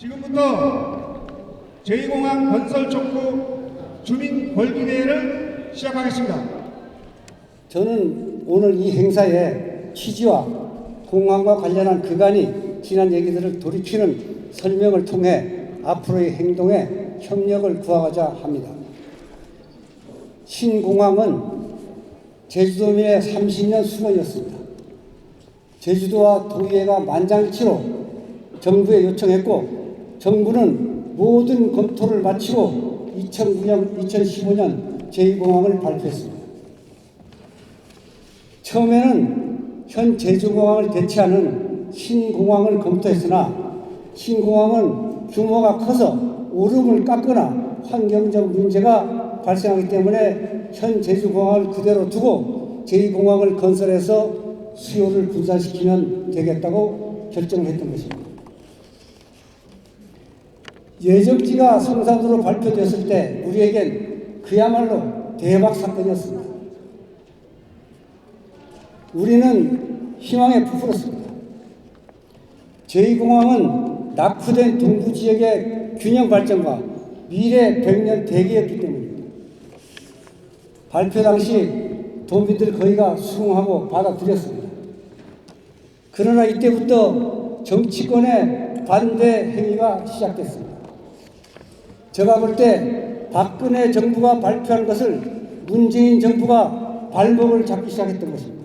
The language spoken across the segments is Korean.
지금부터 제2공항 건설 촉구 주민 벌기대회를 시작하겠습니다. 저는 오늘 이 행사의 취지와 공항과 관련한 그간이 지난 얘기들을 돌이키는 설명을 통해 앞으로의 행동에 협력을 구하고자 합니다. 신공항은 제주도민의 30년 수건이었습니다. 제주도와 도의회가 만장일치로 정부에 요청했고 정부는 모든 검토를 마치고 2009년, 2015년 제2공항을 발표했습니다. 처음에는 현 제주공항을 대체하는 신공항을 검토했으나 신공항은 규모가 커서 오름을 깎거나 환경적 문제가 발생하기 때문에 현 제주공항을 그대로 두고 제2공항을 건설해서 수요를 분산시키면 되겠다고 결정을 했던 것입니다. 예정지가 성산으로 발표됐을 때 우리에겐 그야말로 대박 사건이었습니다. 우리는 희망에 부풀었습니다. 제2공항은 낙후된 동부 지역의 균형 발전과 미래 100년 대기였기 때문입니다. 발표 당시 도민들 거의가 수긍하고 받아들였습니다. 그러나 이때부터 정치권의 반대 행위가 시작됐습니다. 제가 볼 때 박근혜 정부가 발표한 것을 문재인 정부가 발목을 잡기 시작했던 것입니다.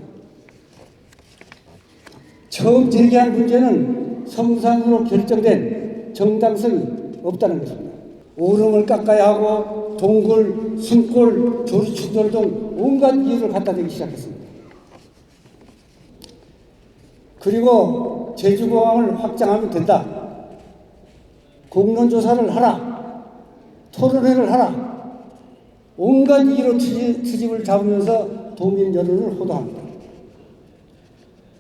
처음 제기한 문제는 성산으로 결정된 정당성이 없다는 것입니다. 오름을 깎아야 하고 동굴, 숨골, 조리추돌 등 온갖 이유를 갖다 대기 시작했습니다. 그리고 제주공항을 확장하면 된다. 공론조사를 하라. 토론회를 하라. 온갖 트집, 트집을 잡으면서 도민 여론을 호도합니다.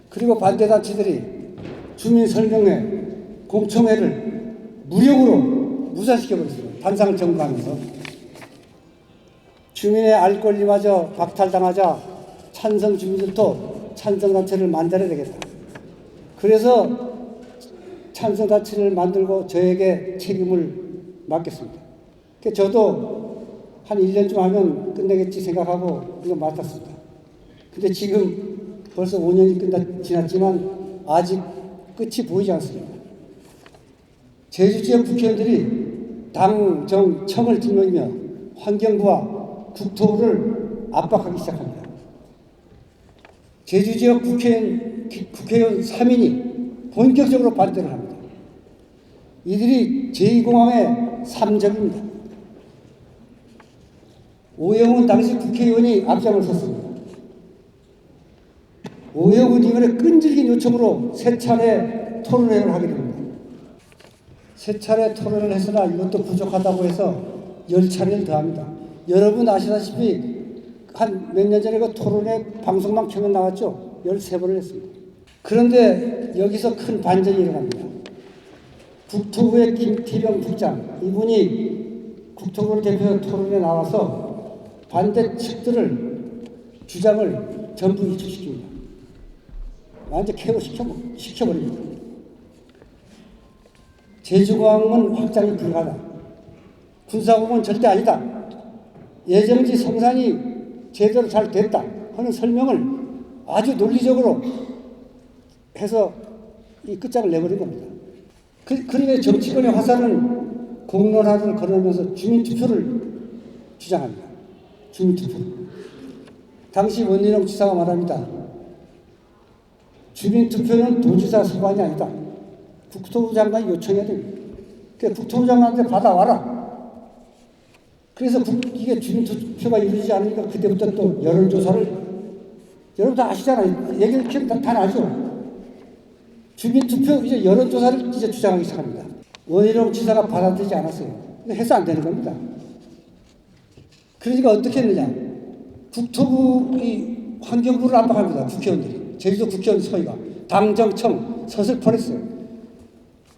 그리고 반대단체들이 주민 설명회, 공청회를 무력으로 무산시켜버렸습니다. 반상을 청구하면서. 주민의 알 권리마저 박탈당하자 찬성 주민들도 찬성단체를 만들어야 되겠다. 그래서 찬성단체를 만들고 저에게 책임을 맡겼습니다. 그래서 저도 한 1년쯤 하면 끝내겠지 생각하고 이거 맡았습니다. 근데 지금 벌써 5년이 끝나, 지났지만 아직 끝이 보이지 않습니다. 제주 지역 국회의원들이 당, 정, 청을 뒷먹이며 환경부와 국토부를 압박하기 시작합니다. 제주 지역 국회의원, 국회의원 3인이 본격적으로 반대를 합니다. 이들이 제2공항의 삼적입니다. 오영훈 당시 국회의원이 앞장을 섰습니다. 오영훈 의원의 끈질긴 요청으로 세 차례 토론회를 하게 됩니다. 세 차례 토론을 했으나 이것도 부족하다고 해서 열 차례를 더합니다. 여러분 아시다시피 한 몇 년 전에 그 토론회 방송만 켜면 나왔죠? 13번을 했습니다. 그런데 여기서 큰 반전이 일어납니다. 국토부의 김태병 국장, 이분이 국토부를 대표해서 토론에 나와서 반대 측들을 주장을 전부 위축시킵니다. 완전 케어 시켜, 시켜버립니다. 제주공항은 확장이 불가하다. 군사공은 절대 아니다. 예정지 성산이 제대로 잘 됐다 하는 설명을 아주 논리적으로 해서 이 끝장을 내버린 겁니다. 그, 그러니 정치권의 화살은 공론화를 걸으면서 주민투표를 주장합니다. 주민투표. 당시 원희룡 지사가 말합니다. 주민투표는 도지사 소관이 아니다. 국토부 장관이 요청해야 됩니다. 그 국토부 장관한테 받아와라. 그래서 국, 이게 주민투표가 이루어지지 않으니까 그때부터 또 여론조사를 여러분 다 아시잖아요. 얘기를 다, 다 나죠. 주민투표 이제 여론조사를 이제 주장하기 시작합니다. 원희룡 지사가 받아들이지 않았어요. 해서 안 되는 겁니다. 그러니까 어떻게 했느냐. 국토부 이 환경부를 압박합니다. 국회의원들이. 제주도 국회의원 소위가. 당정청 서슬퍼냈어요.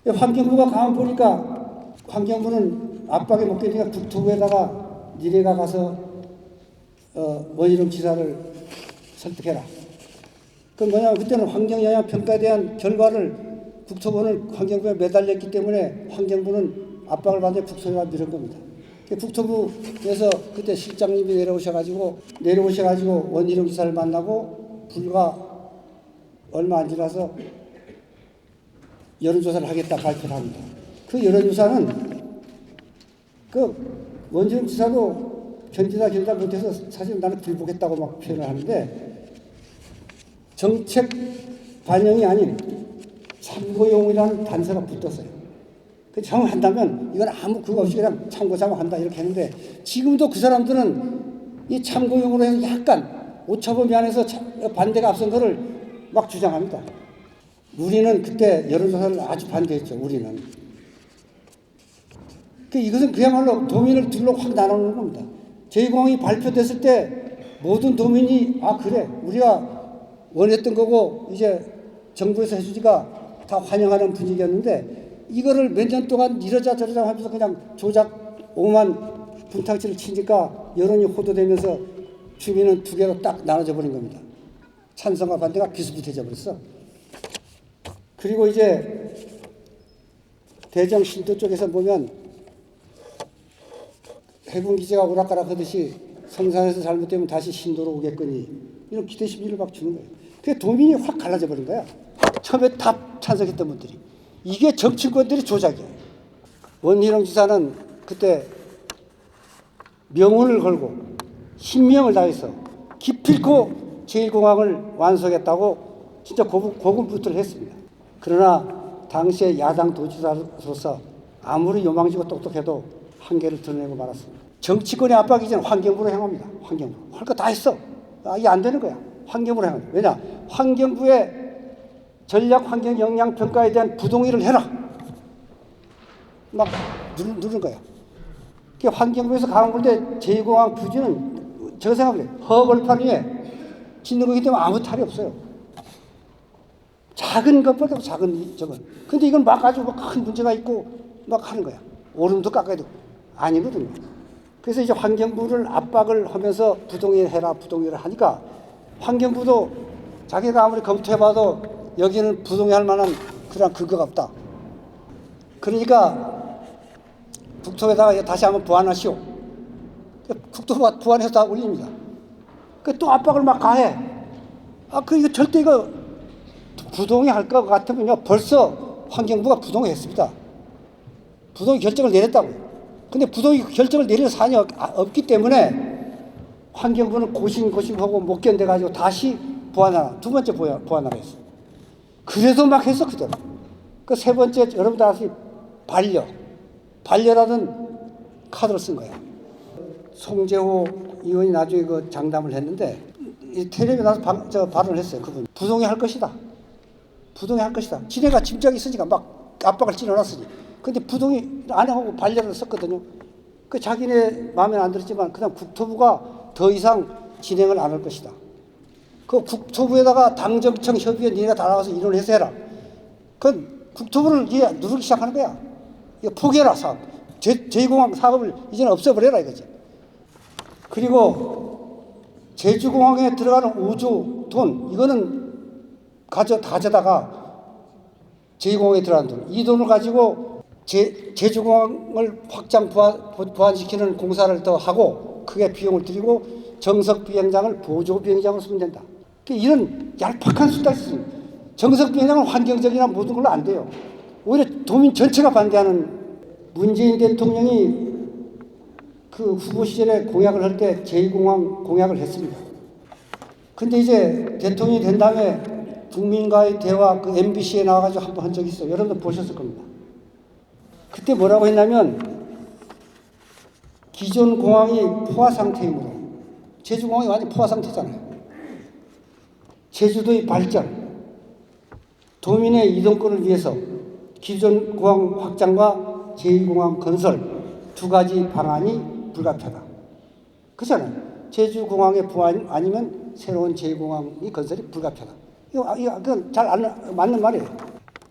환경부가 가만 보니까 환경부는 압박에 못 견디니까 국토부에다가 니네가 가서 어, 원희룡 지사를 설득해라. 그 뭐냐면 그때는 환경영향평가에 대한 결과를 국토부는 환경부에 매달렸기 때문에 환경부는 압박을 받아 국토부가 밀은 겁니다. 그 국토부에서 그때 실장님이 내려오셔가지고 내려오셔가지고 원희룡 지사를 만나고 불과 얼마 안 지나서 여론조사를 하겠다 발표를 합니다. 그 여론조사는 그 원희룡 지사도 견디다 견디다 못해서 사실 나는 불복했다고 막 표현을 하는데 정책 반영이 아닌 참고용이라는 단서가 붙었어요. 그 참고한다면 이건 아무 그거 없이 그냥 참고 자막한다 이렇게 했는데 지금도 그 사람들은 이 참고용으로 해서 약간 오차범위 안에서 참- 반대가 앞선 거를 막 주장합니다. 우리는 그때 여론조사를 아주 반대했죠. 우리는. 그 이것은 그야말로 도민을 둘로 확 나누는 겁니다. 제2공항이 발표됐을 때 모든 도민이 아 그래 우리가 원했던 거고 이제 정부에서 해주니까 다 환영하는 분위기였는데 이거를 몇 년 동안 이러자 저러자 하면서 그냥 조작 오만 분탕치를 치니까 여론이 호도되면서 주민은 두 개로 딱 나눠져 버린 겁니다. 찬성과 반대가 비슷비슷해져 버렸어. 그리고 이제 대정 신도 쪽에서 보면 해군 기지가 오락가락 하듯이 성산에서 잘못되면 다시 신도로 오겠거니 이런 기대 심리를 막 주는 거예요. 그게 도민이 확 갈라져 버린 거야. 처음에 다 찬성했던 분들이 이게 정치권들이 조작이야. 원희룡 지사는 그때 명운을 걸고 신명을 다해서 기필코 제1공항을 완성했다고 진짜 고군분투를 했습니다. 그러나 당시에 야당 도지사로서 아무리 요망지고 똑똑해도 한계를 드러내고 말았습니다. 정치권의 압박이 이제는 환경부로 향합니다. 환경부. 할 거 다 했어. 아, 이게 안 되는 거야. 환경부로 향합니다. 왜냐? 환경부의 전략 환경 영향 평가에 대한 부동의를 해라. 막 누르, 누른 거야. 그 환경부에서 강한 건데 제2공항 부지는 저 생각을 해. 허벌판 위에 짓는 거기 때문에 아무 탈이 없어요. 작은 것보다 도 작은 이- 저건. 근데 이건 막 가지고 막 큰 문제가 있고 막 하는 거야. 오름도 되고. 아니거든요. 그래서 이제 환경부를 압박을 하면서 부동의를 해라, 부동의를 하니까 환경부도 자기가 아무리 검토해봐도 여기는 부동의할 만한 그런 근거가 없다. 그러니까 국토에다가 다시 한번 보완하시오. 국토부가 보완해서 다 올립니다. 그또 압박을 막 가해. 아, 그 이거 절대 이거 부동의 할 것 같으면요 벌써 환경부가 부동의 했습니다. 부동의 결정을 내렸다고요. 근데 부동의 결정을 내릴 사안이 없- 아, 없기 때문에 환경부는 고심고심하고 못 견뎌가지고 다시 보완하라. 두 번째 보완, 보완하라 했어요. 그래도 막 그대로. 그세 번째, 여러분 다시 반려. 반려라는 카드를 쓴 거야. 송재호 의원이 나중에 그 장담을 했는데, 이 텔레비에 나서 방, 저 발언을 했어요, 그분. 부동의 할 것이다. 부동의 할 것이다. 지네가 짐작이 있으니까 막 압박을 찔러놨으니. 근데 부동의 안 하고 반려를 썼거든요. 그 자기네 마음에 안 들었지만 그다음 국토부가 더 이상 진행을 안 할 것이다. 그 국토부에다가 당정청 협의회 니네가 다 나와서 이론해서 해라. 그 국토부를 이제 누르기 시작하는 거야. 이거 포기해라 사업. 제, 제2공항 사업을 이제는 없애버려라 이거지. 그리고 제주공항에 들어가는 5조 돈 이거는 가져 가져다가 제2공항에 들어가는 돈. 이 돈을 가지고 제, 제주공항을 확장 부활, 부활시키는 공사를 더 하고 크게 비용을 들이고 정석 비행장을 보조 비행장으로 쓰면 된다. 그 이런 얄팍한 수단이 있습니다. 정석 비행장은 환경적이나 모든 걸로 안 돼요. 오히려 도민 전체가 반대하는 문재인 대통령이 그 후보 시절에 공약을 할 때 제2공항 공약을 했습니다. 근데 이제 대통령이 된 다음에 국민과의 대화 그 MBC에 나와가지고 한 번 한 적이 있어요. 여러분들 보셨을 겁니다. 그때 뭐라고 했냐면 기존 공항이 포화 상태이므로 제주공항이 완전 포화 상태잖아요. 제주도의 발전, 도민의 이동권을 위해서 기존 공항 확장과 제2공항 건설 두 가지 방안이 불가피하다. 그잖아요. 제주공항의 부활 아니면 새로운 제2공항이 건설이 불가피하다. 이거, 아, 이거 그건 잘 안, 맞는 말이에요.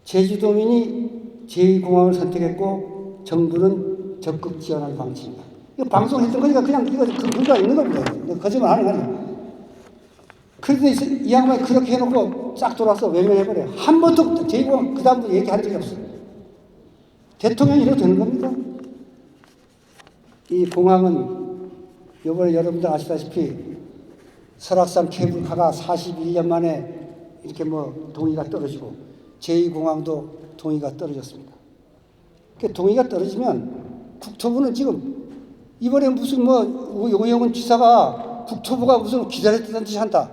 제주도민이 제2공항을 선택했고 정부는 적극 지원할 방침이다. 이거 방송했던 거니까 그냥 이거 그 근거가 있는 겁니다. 거짓말 하는 거아요 그런데 이 양반이 그렇게 해놓고 싹 돌아서 외면해버려요. 한 번도 제2공항 그 다음부터 얘기한 적이 없어요. 대통령이 이래도 되는 겁니까? 이 공항은 이번에 여러분들 아시다시피 설악산 케이블카가 41년 만에 이렇게 뭐 동의가 떨어지고 제2공항도 동의가 떨어졌습니다. 그 동의가 떨어지면 국토부는 지금 이번에 무슨 뭐 오영훈 지사가 국토부가 무슨 기다렸다는 짓 한다.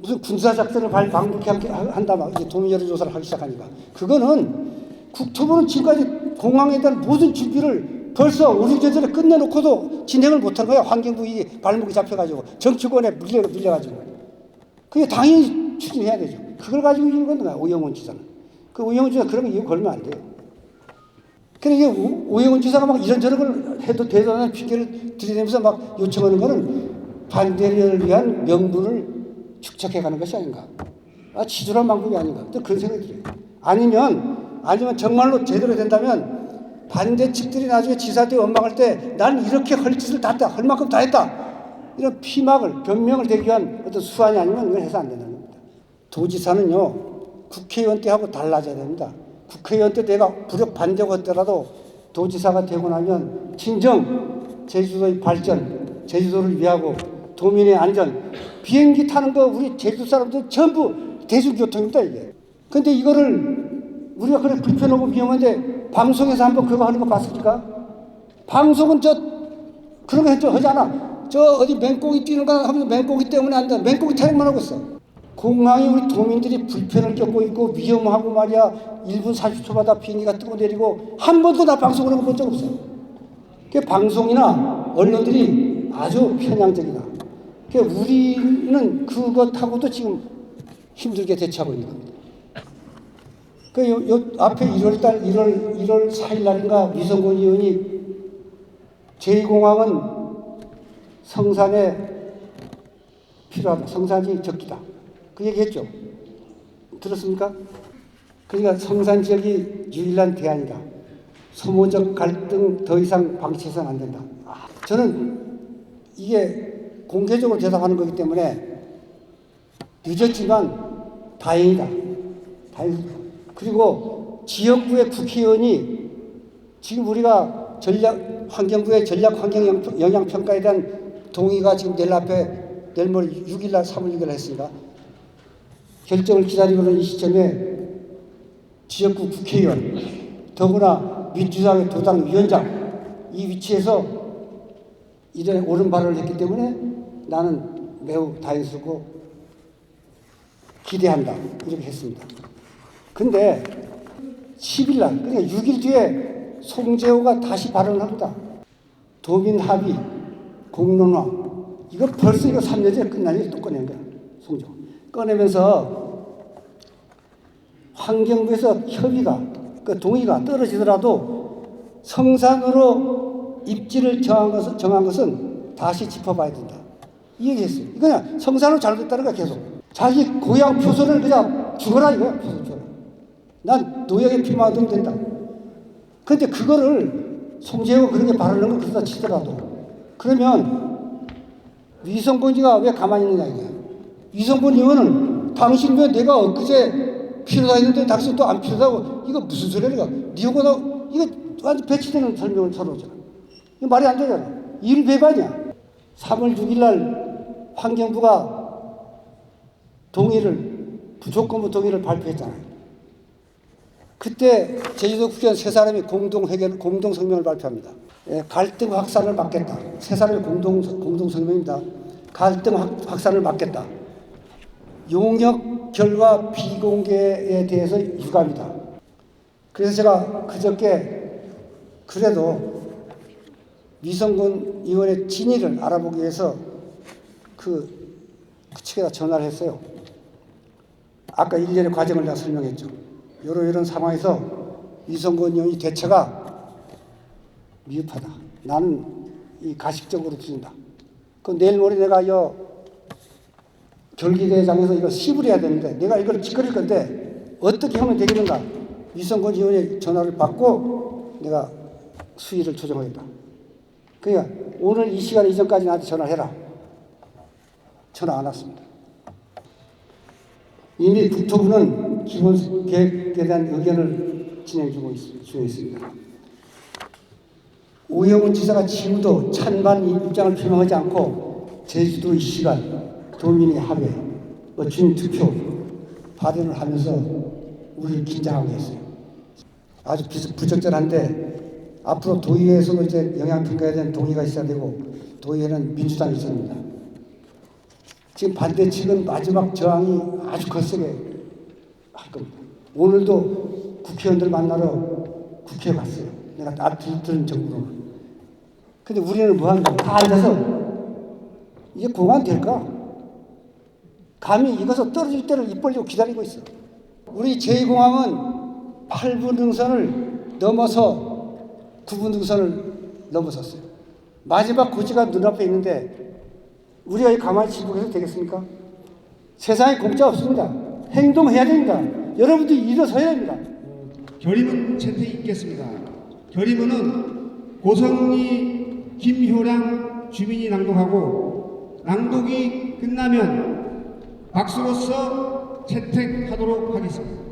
무슨 군사 작전을 발- 방북해 함께 하- 한다 막 이제 여론 조사를 하기 시작하니까. 그거는 국토부는 지금까지 공항에 대한 모든 준비를 벌써 우리 전에 끝내놓고도 진행을 못한 거야. 환경부 이 발목이 잡혀가지고 정치권에 물려 밀려가지고. 그게 당연히 추진해야 되죠. 그걸 가지고 이긴 건가 오영훈 지사는. 그 오영훈 지사 그런 거 이유 걸면 안 돼요. 그러니까 이게 오- 오영훈 지사가 막 이런저런 걸 해도 대단한 핑계를 들이대면서 막 요청하는 거는 반대를 위한 명분을 축적해 가는 것이 아닌가. 아, 지존한 방법이 아닌가. 또 그런 생각이 들어요. 아니면, 아니면 정말로 제대로 된다면 반대 측들이 나중에 지사한테 원망할 때난 이렇게 할 짓을 다 했다. 할 만큼 다 했다. 이런 피막을, 변명을 대기 위한 어떤 수완이 아니면 이건 해서 안 된다는 겁니다. 도지사는요, 국회의원 때하고 달라져야 됩니다. 국회의원 때 내가 부력 반대고 했더라도 도지사가 되고 나면 진정 제주도의 발전, 제주도를 위하고 도민의 안전, 비행기 타는 거 우리 제주 사람들 전부 대중교통입니다, 이게. 근데 이거를 우리가 그래 불편하고 위험한데 방송에서 한번 그거 하는 거 봤습니까? 방송은 저 그런 거 해줘, 하잖아. 저 어디 맹꽁이 뛰는 거 하면 맹꽁이 때문에 안 돼. 맹꽁이 타령만 하고 있어. 공항에 우리 도민들이 불편을 겪고 있고 위험하고 말이야 1분 40초마다 비행기가 뜨고 내리고 한 번도 나 방송을 본적 없어요. 그 방송이나 언론들이 아주 편향적이다. 그 우리는 그것하고도 지금 힘들게 대처하고 있는 겁니다. 그 요, 요 앞에 1월 달 1월 1월 4일 날인가 위성곤 의원이 제2공항은 성산에 필요하다. 성산이 적기다. 그 얘기했죠. 들었습니까? 그러니까 성산 지역이 유일한 대안이다. 소모적 갈등 더 이상 방치해서는 안 된다. 아, 저는 이게 공개적으로 대답하는 거기 때문에 늦었지만 다행이다. 다행이다. 그리고 지역구의 국회의원이 지금 우리가 전략 환경부의 전략 환경 영- 영향 평가에 대한 동의가 지금 내일 앞에 내일 모레 6일 날 3월 6일 했으니까 결정을 기다리고 있는 이 시점에 지역구 국회의원 더구나 민주당의 도당 위원장 이 위치에서 이전에 옳은 발언을 했기 때문에 나는 매우 다행스럽고 기대한다 이렇게 했습니다. 근데 10일 날 그러니까 6일 뒤에 송재호가 다시 발언을 합니다. 도민 합의, 공론화 이거 벌써 이거 3년 전에 일이 또 꺼낸 거야. 송재호 꺼내면서 환경부에서 협의가 그 동의가 떨어지더라도 성산으로 입지를 정한 것은, 정한 것은 다시 짚어봐야 된다. 이 얘기했어요. 그냥 성산으로 잘못됐다는 거야 계속. 자기 고향 표선을 그냥 죽어라 이거야 표선 죽어라. 난 노역에 피만 얻으면 된다. 근데 그거를 송재호가 그렇게 발언을 걸 그러다 치더라도 그러면 위성권지가 왜 가만히 있느냐 이거야. 위성권 의원은 당신 왜 내가 엊그제 필요다 했는데 당신 또 안 필요하다고 이거 무슨 소리야 이거 니하고 나 이거 완전 배치되는 설명을 서로 잖아 이거 말이 안 되잖아 일 배반이야 3월 6일 날 환경부가 동의를 부족건부 동의를 발표했잖아요 그때 제주도 국회의원 세 사람이 공동 회견 공동 성명을 발표합니다. 예, 갈등 확산을 막겠다. 세 사람의 공동 공동 성명입니다. 갈등 확, 확산을 막겠다. 용역 결과 비공개에 대해서 유감이다. 그래서 제가 그저께 그래도 위성군 의원의 진위를 알아보기 위해서 그, 그 측에다 전화를 했어요. 아까 일련의 과정을 다 설명했죠. 이런 이런 상황에서 이성건 의원이 대처가 미흡하다. 나는 이 가식적으로 부른다. 그 내일 모레 내가 여 결기대장에서 이거 시불 해야 되는데 내가 이걸 짓거릴 건데 어떻게 하면 되겠는가? 이성건 의원의 전화를 받고 내가 수위를 조정하겠다. 그러니까 오늘 이 시간 이전까지 나한테 전화해라. 전화 안 왔습니다. 이미 국토부는 기본 계획에 대한 의견을 진행 중에 있습니다. 오영훈 지사가 지금도 찬반 입장을 표명하지 않고 제주도 이 시간 합의, 뭐 주민 투표 발언을 하면서 우리를 긴장하고 있어요. 아주 비- 부적절한데 앞으로 도의회에서도 이제 영향평가에 대한 동의가 있어야 되고 도의회는 민주당이 있습니다. 지금 반대 측은 마지막 저항이 아주 거세게 할 겁니다. 오늘도 국회의원들 만나러 국회에 갔어요. 내가 다 들- 들은 정도로. 근데 우리는 뭐 한다? 다 앉아서 이게 공안 될까? 감히 이것을 떨어질 때를 입 벌리고 기다리고 있어. 우리 제2공항은 8분 등선을 넘어서 9분 등선을 넘어섰어요. 마지막 고지가 눈앞에 있는데 우리가 이 가만히 지속해서 되겠습니까? 세상에 공짜 없습니다. 행동해야 됩니다. 여러분들이 일어서야 됩니다. 결의문 채택이 있겠습니다. 결의문은 고성리 김효량 주민이 낭독하고 낭독이 끝나면 박수로서 채택하도록 하겠습니다.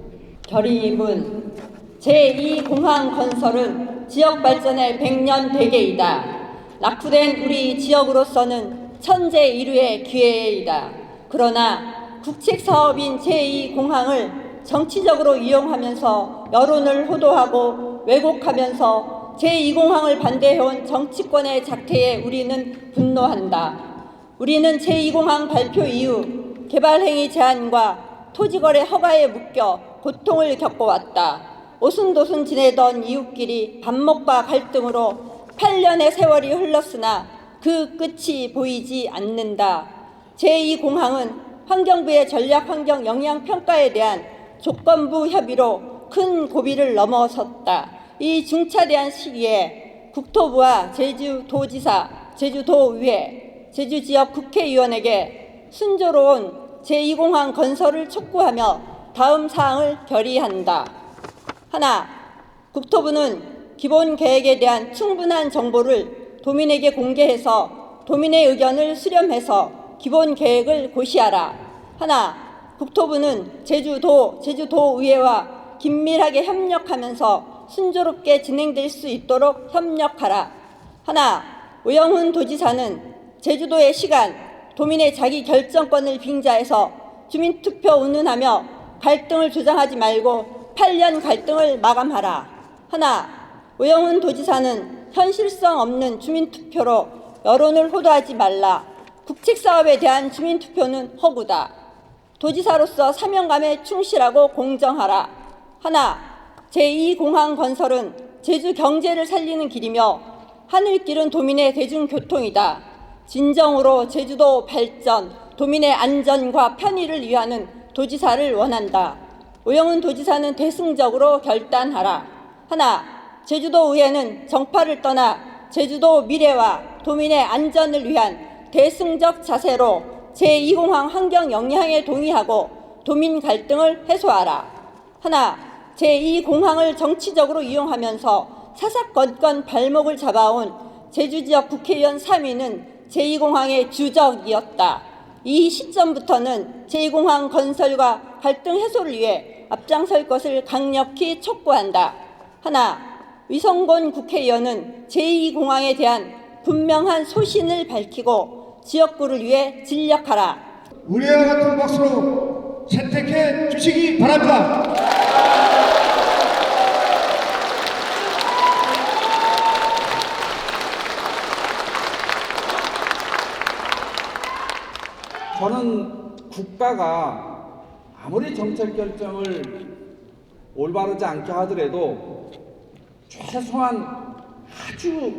결의문 제2공항 건설은 지역 발전의 백년 대계이다. 낙후된 우리 지역으로서는 천재 일류의 기회이다. 그러나 국책 사업인 제2공항을 정치적으로 이용하면서 여론을 호도하고 왜곡하면서 제2공항을 반대해온 정치권의 작태에 우리는 분노한다. 우리는 제2공항 발표 이후 개발행위 제한과 토지거래 허가에 묶여 고통을 겪어왔다. 오순도순 지내던 이웃끼리 반목과 갈등으로 8년의 세월이 흘렀으나 그 끝이 보이지 않는다. 제2공항은 환경부의 전략환경 영향평가에 대한 조건부 협의로 큰 고비를 넘어섰다. 이 중차대한 시기에 국토부와 제주도지사, 제주도의회, 제주지역 국회의원에게 순조로운 제2공항 건설을 촉구하며 다음 사항을 결의한다. 하나, 국토부는 기본 계획에 대한 충분한 정보를 도민에게 공개해서 도민의 의견을 수렴해서 기본 계획을 고시하라. 하나, 국토부는 제주도, 제주도의회와 긴밀하게 협력하면서 순조롭게 진행될 수 있도록 협력하라. 하나, 오영훈 도지사는 제주도의 시간, 도민의 자기 결정권을 빙자해서 주민투표 운운하며 갈등을 조장하지 말고 8년 갈등을 마감하라. 하나, 오영훈 도지사는 현실성 없는 주민투표로 여론을 호도하지 말라. 국책사업에 대한 주민투표는 허구다. 도지사로서 사명감에 충실하고 공정하라. 하나, 제2공항 건설은 제주 경제를 살리는 길이며 하늘길은 도민의 대중교통이다. 진정으로 제주도 발전, 도민의 안전과 편의를 위하는 도지사를 원한다. 오영훈 도지사는 대승적으로 결단하라. 하나, 제주도 의회는 정파를 떠나 제주도 미래와 도민의 안전을 위한 대승적 자세로 제2공항 환경 영향에 동의하고 도민 갈등을 해소하라. 하나, 제2공항을 정치적으로 이용하면서 사사건건 발목을 잡아온 제주 지역 국회의원 3위는 제2공항의 주적이었다. 이 시점부터는 제2공항 건설과 갈등 해소를 위해 앞장설 것을 강력히 촉구한다. 하나, 위성곤 국회의원은 제2공항에 대한 분명한 소신을 밝히고 지역구를 위해 진력하라. 우리와 같은 박수로 채택해 주시기 바랍니다. 저는 국가가 아무리 정책 결정을 올바르지 않게 하더라도 최소한 아주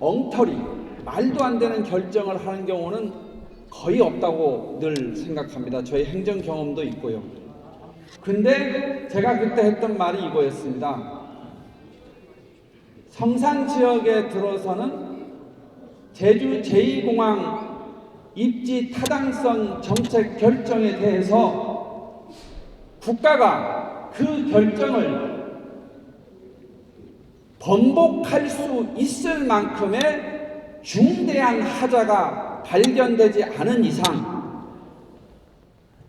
엉터리, 말도 안 되는 결정을 하는 경우는 거의 없다고 늘 생각합니다. 저희 행정 경험도 있고요. 근데 제가 그때 했던 말이 이거였습니다. 성산 지역에 들어서는 제주 제2공항 입지 타당성 정책 결정에 대해서 국가가 그 결정을 번복할 수 있을 만큼의 중대한 하자가 발견되지 않은 이상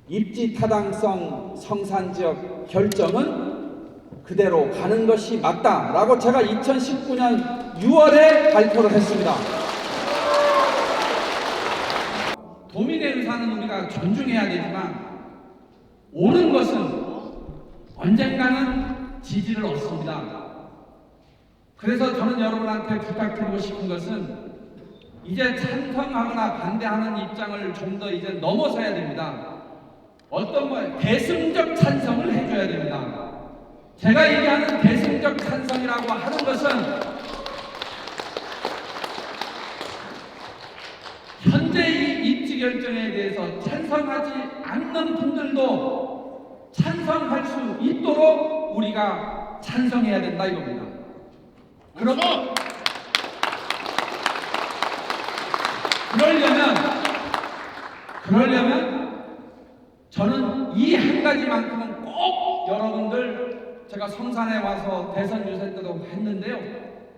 입지 타당성 성산 지역 결정은 그대로 가는 것이 맞다라고 제가 2019년 6월에 발표를 했습니다. 도민의 의사는 우리가 존중해야 되지만 옳은 것은 언젠가는 지지를 얻습니다. 그래서 저는 여러분한테 부탁드리고 싶은 것은 이제 찬성하거나 반대하는 입장을 좀 더 이제 넘어서야 됩니다. 어떤 뭐 대승적 찬성을 해줘야 됩니다. 제가 얘기하는 대승적 찬성이라고 하는 것은 현재 이 입지 결정에 대해서 찬성하지 않는 분들도 찬성할 수 있도록 우리가 찬성해야 된다 이겁니다. 그럼 그러려면 그러려면 저는 이 한 가지만큼은 꼭 여러분들 제가 성산에 와서 대선 유세 때도 했는데요.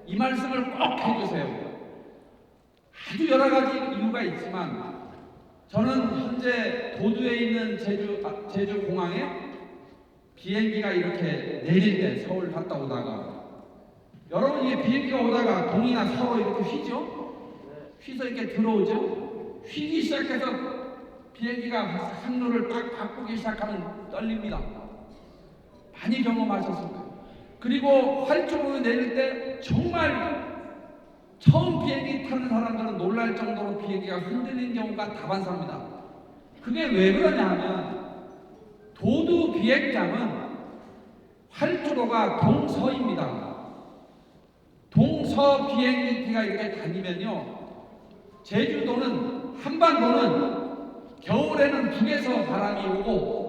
이 말씀을 꼭 해주세요. 아주 여러 가지 이유가 있지만 저는 현재 도두에 있는 제주 아, 제주 공항에 비행기가 이렇게 내릴 때 서울 갔다 오다가 여러분 이게 비행기가 오다가 동이나 서로 이렇게 휘죠? 휘서 이렇게 들어오죠? 휘기 시작해서 비행기가 항로를 딱 바꾸기 시작하면 떨립니다. 많이 경험하셨을 거예요. 그리고 활주로에 내릴 때 정말 처음 비행기 타는 사람들은 놀랄 정도로 비행기가 흔들리는 경우가 다반사입니다. 그게 왜 그러냐 하면 도두 비행장은 활주로가 동서입니다. 동서 비행기가 이렇게 다니면요. 제주도는 한반도는 겨울에는 북에서 바람이 오고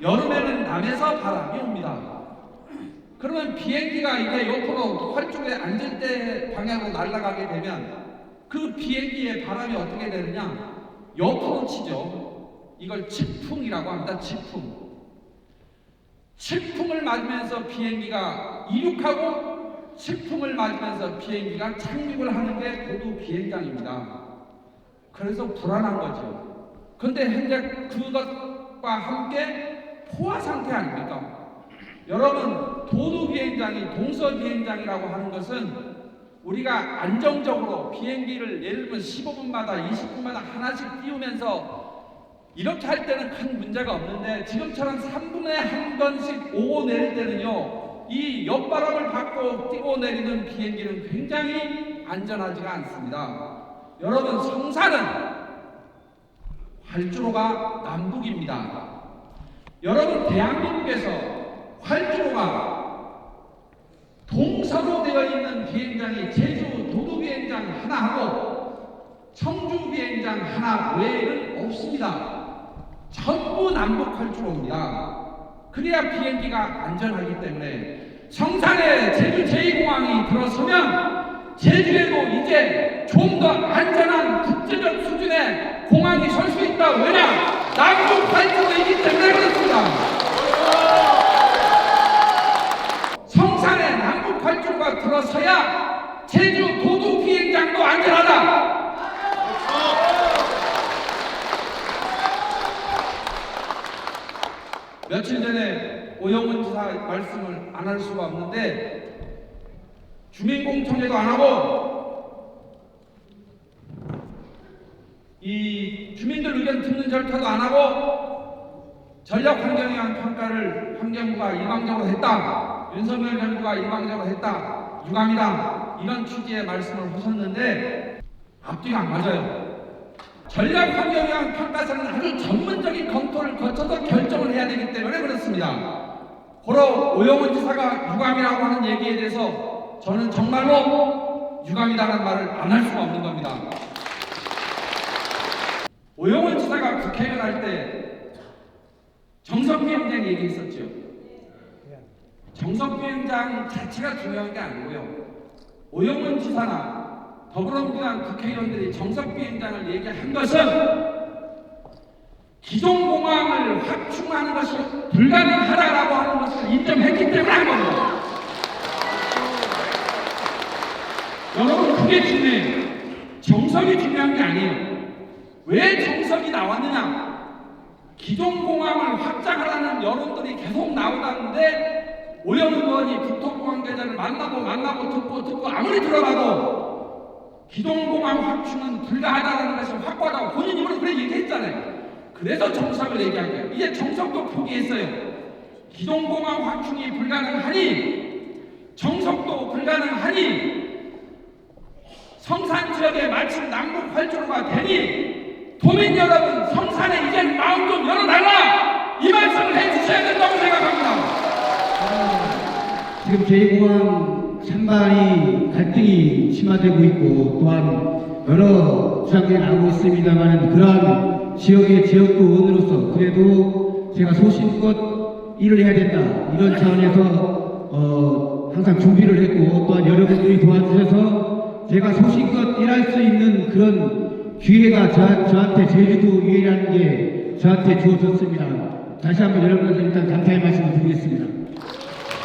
여름에는 남에서 바람이 옵니다. 그러면 비행기가 이게 옆으로 활주로에 앉을 때 방향으로 날아가게 되면 그 비행기의 바람이 어떻게 되느냐? 옆으로 치죠. 이걸 직풍이라고 합니다. 직풍. 직풍을 맞으면서 비행기가 이륙하고 직풍을 맞으면서 비행기가 착륙을 하는 게 고도 비행장입니다. 그래서 불안한 거죠. 그런데 현재 그것과 함께 포화 상태 아닙니까? 여러분 도도 비행장이 동서 비행장이라고 하는 것은 우리가 안정적으로 비행기를 예를 들면 15분마다 20분마다 하나씩 띄우면서 이렇게 할 때는 큰 문제가 없는데 지금처럼 3분에 한 번씩 오고 내릴 때는요 이 옆바람을 받고 뛰고 내리는 비행기는 굉장히 안전하지가 않습니다. 여러분 성산은 활주로가 남북입니다. 여러분 대한민국에서 활주로가 동서로 되어 있는 비행장이 제주 도도 비행장 하나하고 청주 비행장 하나 외에는 없습니다. 전부 남북 활주로입니다. 그래야 비행기가 안전하기 때문에 성산에 제주 제2공항이 들어서면 제주에도 이제 좀 더 안전한 국제적 수준의 공항이 설 수 있다. 왜냐? 남북 활주로이기 때문에 그렇습니다. 성산에 남북 활주로가 들어서야 제주 도도 비행장도 안전하다. 며칠 전에 오영훈 지사 말씀을 안 할 수가 없는데 주민공청회도 안 하고 이 주민들 의견 듣는 절차도 안 하고 전략 환경영향 평가를 환경부가 일방적으로 했다. 윤석열 정부가 일방적으로 했다. 유감이다. 이런 취지의 말씀을 하셨는데 앞뒤가 안 맞아요. 전략 환경영향 평가서는 아주 전문적인 검토를 거쳐서 결정을 해야 되기 때문에 그렇습니다. 고로 오영훈 지사가 유감이라고 하는 얘기에 대해서 저는 정말로 유감이다라는 말을 안 할 수가 없는 겁니다. 오영훈 지사가 국회의원 할 때 정석비행장 얘기했었죠. 정석비행장 자체가 중요한 게 아니고요. 오영훈 지사나 더불어민주당 국회의원들이 정석비행장을 얘기한 것은 기존 공항을 확충하는 것이 불가능하다라고 하는 것을 인정했기 때문에 한 겁니다. 여러분 그게 중요해요. 정석이 중요한 게 아니에요. 왜 정석이 나왔느냐? 기존공항을 확장하라는 여론들이 계속 나오다는데 오영훈 의원이 국토부 관계자를 만나고 만나고 듣고 듣고 아무리 들어가도 기존공항 확충은 불가하다는 것이 확고하다고 본인 입으로 그래 얘기했잖아요. 그래서 정석을 얘기한 거예요. 이제 정석도 포기했어요. 기존공항 확충이 불가능하니 정석도 불가능하니 성산 지역에 마침 남북 활주로가 되니 도민 여러분 성산에 이제 마음 좀 열어달라 이 말씀을 해주셔야 된다고 생각합니다. 지금 제2공항 찬반이 갈등이 심화되고 있고 또한 여러 주장들이 나오고 있습니다만 그러한 지역의 지역구 의원으로서 그래도 제가 소신껏 일을 해야 된다 이런 차원에서 어, 항상 준비를 했고 또한 여러분들이 도와주셔서 제가 소신껏 일할 수 있는 그런 기회가 저, 저한테 제주도 유해라는 게 저한테 주어졌습니다. 다시 한번 여러분들 일단 감사의 말씀을 드리겠습니다.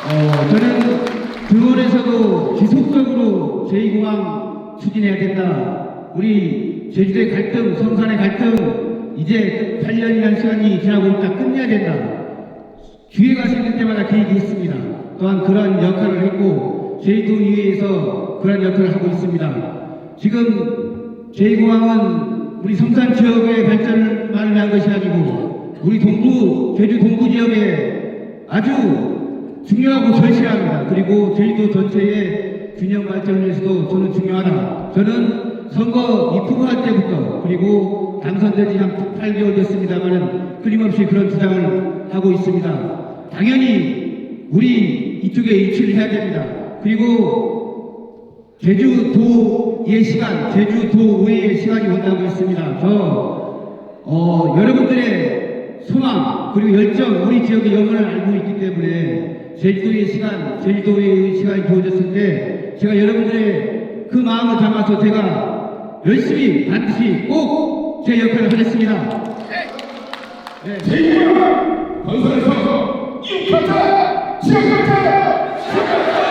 어, 저는 등원에서도 지속적으로 제2공항 추진해야 된다. 우리 제주도의 갈등, 성산의 갈등, 이제 8년이라는 시간이 지나고 있다. 끝내야 된다. 기회가 생길 때마다 그 얘기했습니다. 또한 그러한 역할을 했고, 제주도의회에서 그러한 역할을 하고 있습니다. 지금 제2공항은 우리 성산 지역의 발전을 위한 것이 아니고, 우리 동부, 제주 동부 지역에 아주 중요하고 절실합니다. 그리고 제주도 전체의 균형 발전을 위해서도 저는 중요하다. 저는 선거 입후보할 때부터 그리고 당선되지 한 8개월 됐습니다만은 끊임없이 그런 주장을 하고 있습니다. 당연히 우리 이쪽에 일치를 해야 됩니다. 그리고 제주도의 시간, 제주도의회 시간이 온다고 했습니다. 저 어, 여러분들의 소망 그리고 열정 우리 지역의 영혼을 알고 있기 때문에 제주도의 시간, 제주도의 시간이 주어졌을 때 제가 여러분들의 그 마음을 담아서 제가 열심히 반드시 꼭 제 역할을 하겠습니다. 네. 제주도 건설에서 이웃 경찰, 지역 경찰, 지역 경찰